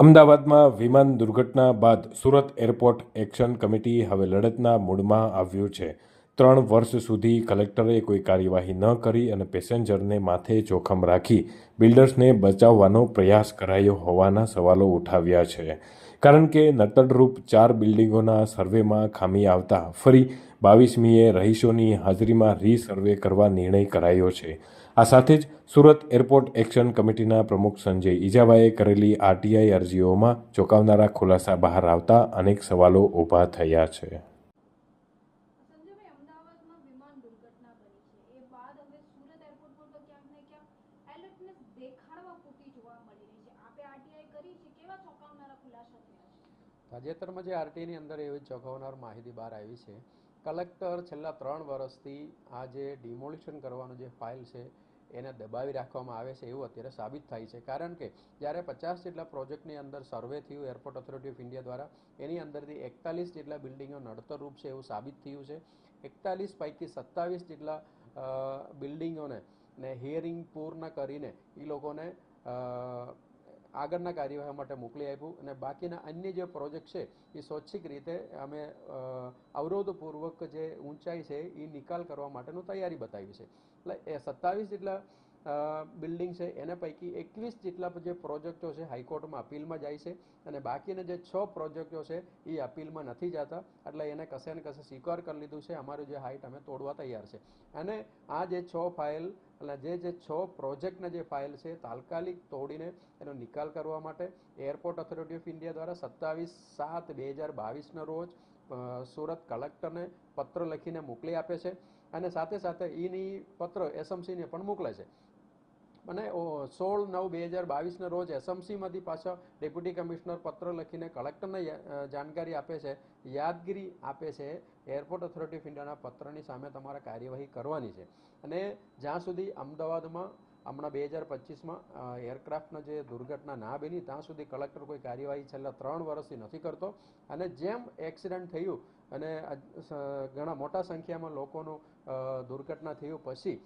અમદાવાદમાં વિમાન દુર્ઘટના બાદ સુરત એરપોર્ટ એક્શન કમિટી હવે લડતના મૂડમાં આવ્યું છે. ત્રણ વર્ષ સુધી કલેક્ટરે કોઈ કાર્યવાહી ન કરી અને પેસેન્જરને માથે જોખમ રાખી બિલ્ડર્સને બચાવવાનો પ્રયાસ કરાયો હોવાના સવાલો ઉઠાવ્યા છે. કારણ કે નતડરૂપ ચાર બિલ્ડિંગોના સર્વેમાં ખામી આવતા ફરી બાવીસમીએ રહીશોની હાજરીમાં રીસર્વે કરવા નિર્ણય કરાયો છે. આ સાથે જ સુરત એરપોર્ટ એક્શન કમિટીના પ્રમુખ સંજય ઇજાવાએ કરેલી આરટીઆઈ અરજીઓમાં ચોંકાવનારા ખુલાસા બહાર આવતા અનેક સવાલો ઊભા થયા છે સંજયભાઈ અમદાવાદમાં વિમાન દુર્ઘટના બની છે એ બાદ હવે સુરત એરપોર્ટ પર તો ક્યાંક ને ક્યાંક તાજેતરમાં જે આરટીની અંદર એવી ચોંકાવનાર માહિતી બહાર આવી છે. કલેક્ટર છેલ્લા ત્રણ વર્ષથી આ જે ડિમોલિશન કરવાનું જે ફાઇલ છે, એને દબાવી રાખવામાં આવે છે એવું અત્યારે સાબિત થાય છે. કારણ કે જ્યારે પચાસ જેટલા પ્રોજેક્ટની અંદર સર્વે થયું એરપોર્ટ ઓથોરિટી ઓફ ઇન્ડિયા દ્વારા, એની અંદરથી એકતાલીસ જેટલા બિલ્ડિંગો નડતરરૂપ છે એવું સાબિત થયું છે. એકતાલીસ પૈકી સત્તાવીસ જેટલા બિલ્ડિંગોને ને હિયરિંગ પૂર્ણ કરીને એ લોકોને આગળના કાર્યવાહી માટે મોકલી આપ્યું અને બાકીના અન્ય જે પ્રોજેક્ટ છે એ સ્વૈચ્છિક રીતે અમે અવરોધપૂર્વક જે ઊંચાઈ છે એ નિકાલ કરવા માટેનું તૈયારી બતાવી છે. એટલે એ સત્તાવીસ જેટલા બિલ્ડિંગ છે, એના પૈકી એકવીસ જેટલા જે પ્રોજેક્ટો છે, હાઈકોર્ટમાં અપીલમાં જાય છે અને બાકીના જે છ પ્રોજેક્ટો છે, એ અપીલમાં નથી જતા. એટલે એને કશે ને કશે સ્વીકાર કરી લીધું છે. અમારું જે હાઈટ, અમે તોડવા તૈયાર છે. અને આ જે છ ફાઇલ, એટલે જે જે છ પ્રોજેક્ટના જે ફાઇલ છે, તાત્કાલિક તોડીને એનો નિકાલ કરવા માટે એરપોર્ટ ઓથોરિટી ઓફ ઇન્ડિયા દ્વારા સત્તાવીસ સાત બે હજાર બાવીસના રોજ સુરત કલેક્ટરને પત્ર લખીને મોકલી આપે છે. અને સાથે સાથે એની પત્ર એસએમસીને પણ મોકલે છે. અને સોળ નવ બે હજાર બાવીસના રોજ એસએમસીમાંથી પાછા ડેપ્યુટી કમિશનર પત્ર લખીને કલેક્ટરને જાણકારી આપે છે, યાદગીરી આપે છે, એરપોર્ટ ઓથોરિટી ઓફ ઇન્ડિયાના પત્રની સામે તમારે કાર્યવાહી કરવાની છે. અને જ્યાં સુધી અમદાવાદમાં હમણાં બે હજાર પચીસમાં એરક્રાફ્ટના જે દુર્ઘટના ના બની, ત્યાં સુધી કલેક્ટર કોઈ કાર્યવાહી છેલ્લા ત્રણ વર્ષથી નથી કરતો. અને જેમ એક્સિડન્ટ થયું અને ઘણા મોટા સંખ્યામાં લોકોનું દુર્ઘટના થયું પછી,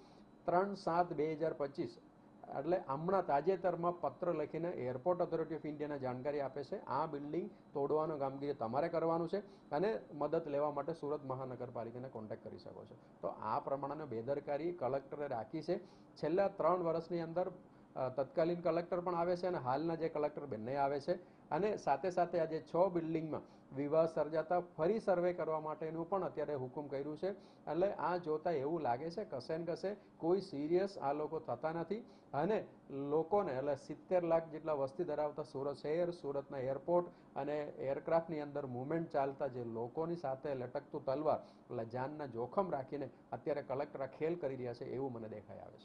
ત્રણ સાત બે હજાર પચીસ એટલે હમણાં તાજેતરમાં પત્ર લખીને એરપોર્ટ ઓથોરિટી ઓફ ઇન્ડિયાને જાણકારી આપે છે, આ બિલ્ડિંગ તોડવાનું કામગીરી તમારે કરવાનું છે અને મદદ લેવા માટે સુરત મહાનગરપાલિકાને કોન્ટેક્ટ કરી શકો છો. તો આ પ્રમાણેની બેદરકારી કલેક્ટરે રાખી છે. છેલ્લા ત્રણ વર્ષની અંદર તત્કાલીન કલેક્ટર પણ આવે છે અને હાલના જે કલેક્ટર બંને આવે છે. અને સાથે સાથે આજે છ બિલ્ડિંગમાં વિવાદ સર્જાતા ફરી સર્વે કરવા માટેનું પણ અત્યારે હુકમ કર્યું છે. એટલે આ જોતા એવું લાગે છે કશે ને કશે કોઈ સિરિયસ આ લોકો થતા નથી. અને લોકોને એટલે સિત્તેર લાખ જેટલા વસ્તી ધરાવતા સુરત શહેર, સુરતના એરપોર્ટ અને એરક્રાફ્ટની અંદર મુવમેન્ટ ચાલતા જે લોકોની સાથે લટકતું તલવાર, એટલે જાનના જોખમ રાખીને અત્યારે કલેક્ટર આ ખેલ કરી રહ્યા છે એવું મને દેખાઈ આવે છે.